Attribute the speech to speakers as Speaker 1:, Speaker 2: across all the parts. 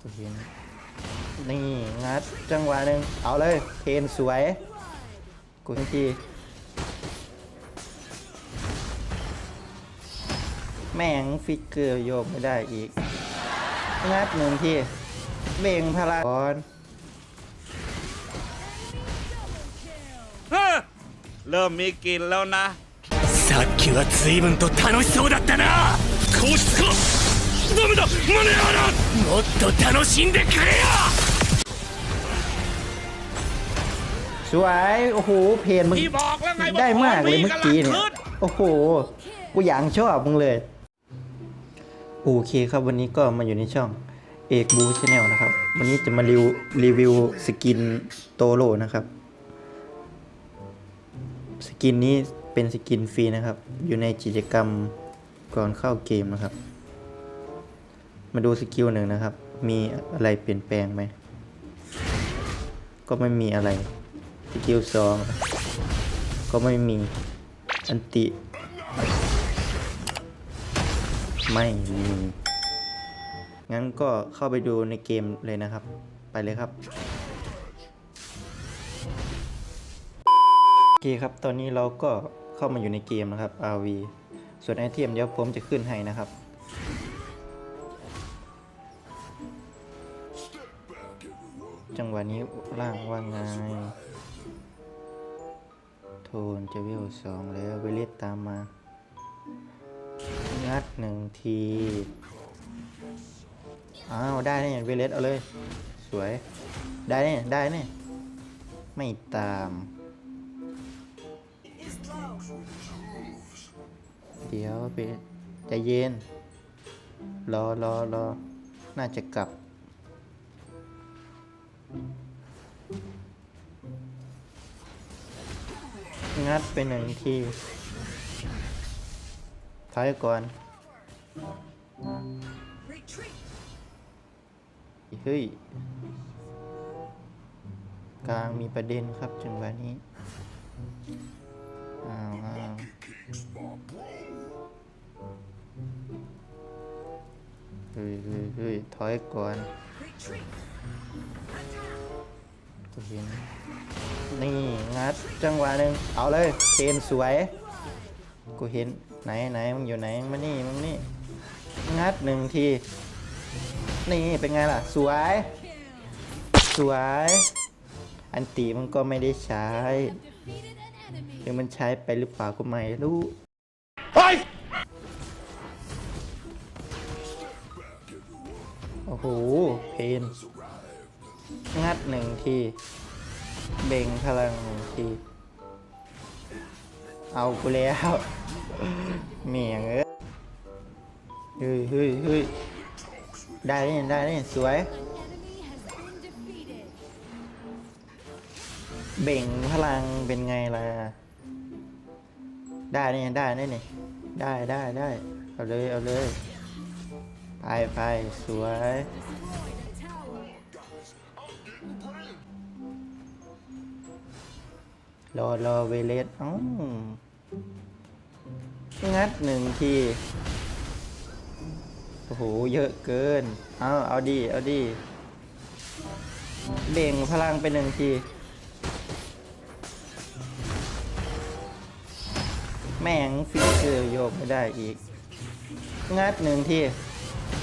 Speaker 1: กูเห็นนี่งัดจังหวะหนึ่งเอาเลยเพนสวย กูทันทีแม่งฟิกเกอร์โยกไม่ได้อีก งัดหนึ่งทีเบ่งพลังก่อน
Speaker 2: เฮ้อเริ่มมีกลิ่นแล้วนะ
Speaker 3: さっきは随分と楽しそうだったなこうしつか ダメだマネアラもっと楽しんでくれよ
Speaker 1: สวย โอ้โห เพนมึง
Speaker 2: พี่บอกแล้วไงว่า
Speaker 1: ได้มากเลย
Speaker 2: ของพี่
Speaker 1: เมื่อกี้เนี่ย
Speaker 2: กำลังขึ้น
Speaker 1: โอ้โห กูอย่างชอบมึงเลย โอเคครับวันนี้ก็มาอยู่ในช่องเอกบูชาแนลนะครับ วันนี้จะมารีวิวรีวิวสกินโตโรนะครับ สกินนี้เป็นสกินฟรีนะครับ อยู่ในกิจกรรมก่อนเข้าเกมนะครับ มาดูสกิลหนึ่งนะครับ มีอะไรเปลี่ยนแปลงไหม ก็ไม่มีอะไร สกิลสองก็ไม่มี อันติ ไม่มี งั้นก็เข้าไปดูในเกมเลยนะครับ ไปเลยครับ โอเคครับ ตอนนี้เราก็เข้ามาอยู่ในเกมนะครับ RV ส่วนไอเทมเดี๋ยวผมจะขึ้นให้นะครับ จังหวะนี้ล่างว่าไงโทนจะเวลสองแล้วเวเลตตามมา งัดหนึ่งที อ้าว ได้เนี่ยเวเลตเอาเลย สวย ได้เนี่ยได้เนี่ยไม่ตามเดี๋ยวไปใจเย็น รอรอรอ น่าจะกลับ งัดไปหนึ่งทีถอยก่อนเฮ้ย กลางมีประเด็นครับจังหวะนี้อ้าวอ้าวเฮ้ยเฮ้ยเฮ้ยถอยก่อน เห็นนี่งัดจังหวะหนึ่งเอาเลยเพนสวย กูเห็นไหนไหนมึงอยู่ไหนมานี่มึงนี่งัดหนึ่งที นี่เป็นไงล่ะ สวย สวย อันตีมันก็ไม่ได้ใช้หรือมันใช้ไปหรือเปล่าก็ไม่รู้
Speaker 2: เฮ้ย
Speaker 1: โอ้โหเพน งัดหนึ่งที เบ่งพลังหนึ่งที เอากูแล้วเมียงเอ้ยเฮ้ยเฮ้ยเฮ้ยได้เนี่ยได้เนี่ยสวย เบ่งพลังเป็นไงล่ะ ได้เนี่ยได้เนี่ยได้ได้ได้เอาเลยเอาเลยไปไปสวย รอรอเวเลสอ้างัดหนึ่งที โอ้โห เยอะเกิน เอาเอาดี เอาดี เบ่งพลังไปหนึ่งที แม่งฟิกเกอร์โยกไม่ได้อีก งัดหนึ่งที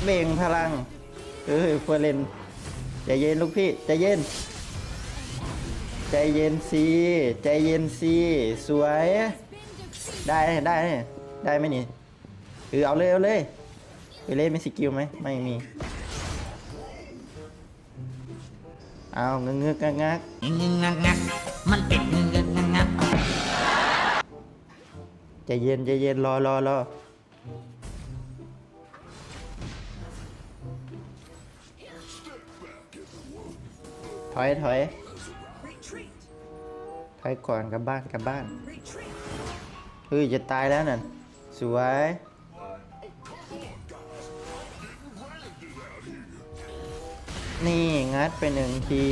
Speaker 1: เบ่งพลังเฮ้ยเฟอร์เรนใจเย็นลูกพี่ ใจเย็น ใจเย็นสิใจเย็นสิสวย ได้ได้ได้ไหมนี่เออเอาเลยเอาเลยไปเล่นมีสกิลไหมไม่มีเอาเงื้อเงื้องักงัก
Speaker 4: งึงงักงักมันเป็นงึงงักงักงัก
Speaker 1: ใจเย็นใจเย็นรอรอรอถอยถอย ถอยก่อนกลับบ้านกลับบ้านเฮ้ยจะตายแล้วนั่นสวยนี่ งัดไปหนึ่งที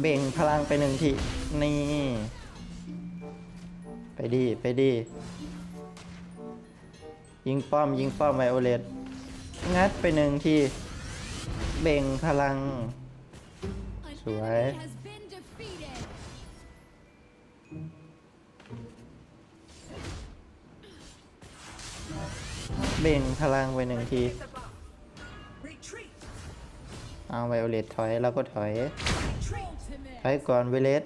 Speaker 1: เบ่งพลังไปหนึ่งที นี่ ไปดี ไปดี ยิงป้อมยิงป้อมไวโอเลตงัดไปหนึ่งทีเบ่งพลัง
Speaker 5: An
Speaker 1: Sủa.
Speaker 5: enemy has been defeated.
Speaker 1: เบ่งพลังไปหนึ่งที เอาไวโอเลตถอยแล้วก็ถอยถอยก่อนเวเลส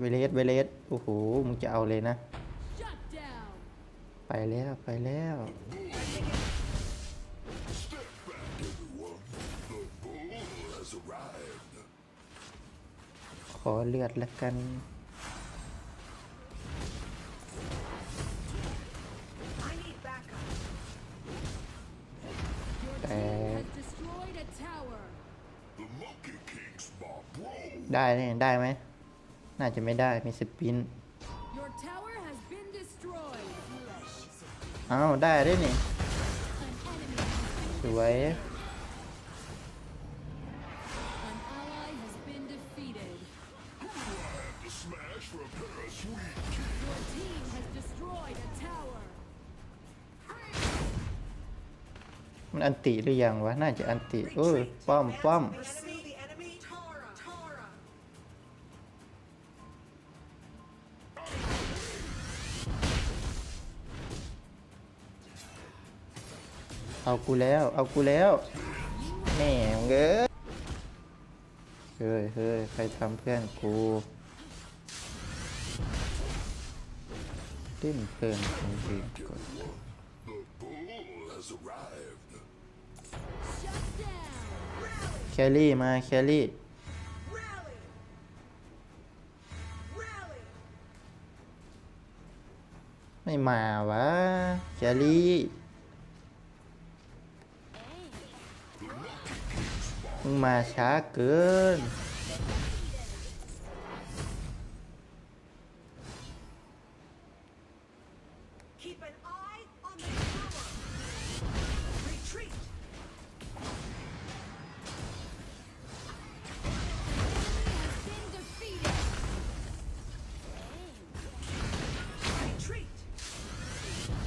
Speaker 1: เวเลสเวเลสโอ้โหมึงจะเอาเลยนะ ไปแล้วไปแล้วขอเลือดละกันได้เนี่ยได้ไหม น่าจะไม่ได้ มีสปิน อ้าได้ได้นี่สวยมันอันติหรือยังวะ น่าจะอันติเออป้อมป้อม เอากูแล้ว เอากูแล้วแหม่งเอ้ยเฮ้ยเฮ้ยใครทำเพื่อนกูเล่นเพื่อนจริงๆกด
Speaker 5: Shut down.
Speaker 1: แครี่มาแครี่ไม่มาวะแครี่ มาช้าเกิน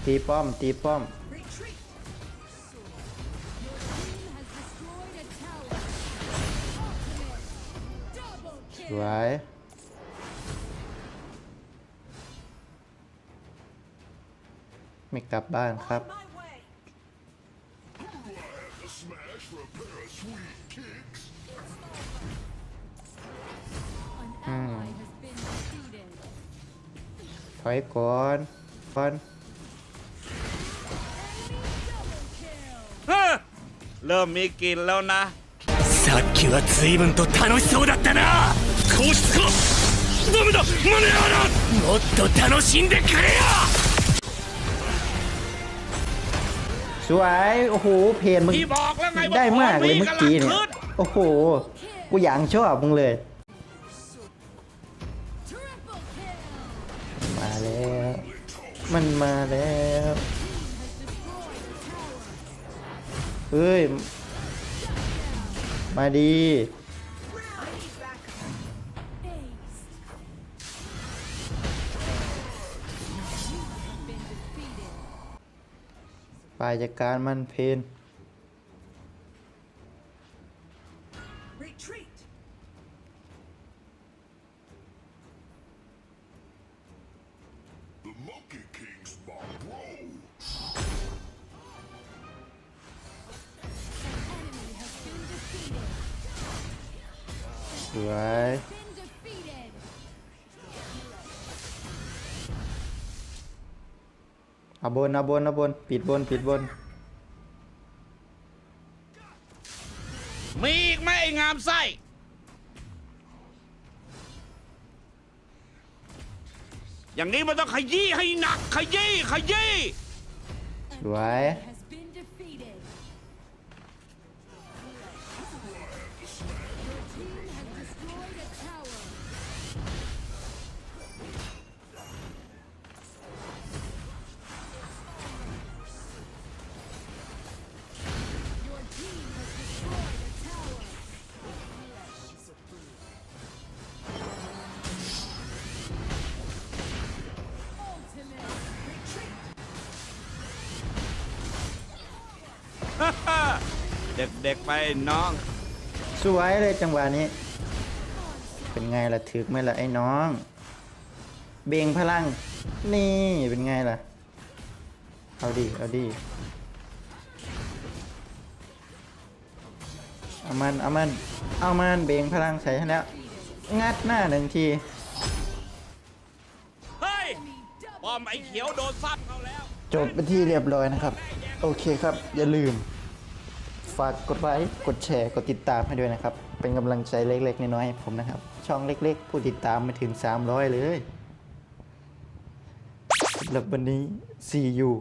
Speaker 1: ตีป้อม ตีป้อม ส
Speaker 5: kill.
Speaker 1: วย ไม่กลับบ้านครับ
Speaker 6: On my way!
Speaker 5: An ally has been defeated.
Speaker 1: ถอยก่อนก่อน
Speaker 5: Double kill.
Speaker 2: เฮ้อเริ่มมีกลิ่นแล้วนะ
Speaker 3: さっきは随分と楽しそうだったな 皇室かダメだマネアラもっと楽しんでくれよ
Speaker 1: สวย โอ้โห เพนมึง
Speaker 2: พี่บอกแล้วไงว่า
Speaker 1: ได้มากเลย
Speaker 2: ของพี่
Speaker 1: เมื่อกี้เนี่ย
Speaker 2: กำลังขึ้น
Speaker 1: โอ้โห กูอย่างชอบมึงเลย
Speaker 5: Triple kill.
Speaker 1: มาแล้ว มันมาแล้ว
Speaker 5: Has destroyed a tower.
Speaker 1: เฮ้ย มาดี ฝ่ายจัดการมันเพน
Speaker 6: Retreat!
Speaker 5: Enemy has been defeated.
Speaker 1: สวย เอาบนเอาบนเอาบนปิดบนปิดบน
Speaker 2: มีอีกไหมไอ้งามไส้ อย่างนี้มันต้องขยี้ให้หนักขยี้ขยี้
Speaker 5: An
Speaker 1: Right.
Speaker 5: enemy
Speaker 2: เด็กๆไปน้อง
Speaker 1: สวยเลยจังหวะนี้ เป็นไงล่ะถึกไหมล่ะไอ้น้อง เบ่งพลัง นี่เป็นไงล่ะ เอาดิ เอาดิ เอามัน เอามัน เอามันเบ่งพลังใส่ให้แล้ว งัดหน้าหนึ่งที
Speaker 2: เฮ้ยป้อมไอ้เขียวโดนซ้ำเขาแล้ว
Speaker 1: จบเป็นที่เรียบร้อยนะครับ โอเคครับ อย่าลืม ฝากกดไลค์กดแชร์กดติดตามให้ด้วยนะครับ เป็นกำลังใจเล็กๆ น้อยๆให้ผมนะครับ ช่องเล็ก ๆ ผู้ติดตามมาถึง 300 เลยสำหรับวันนี้ see you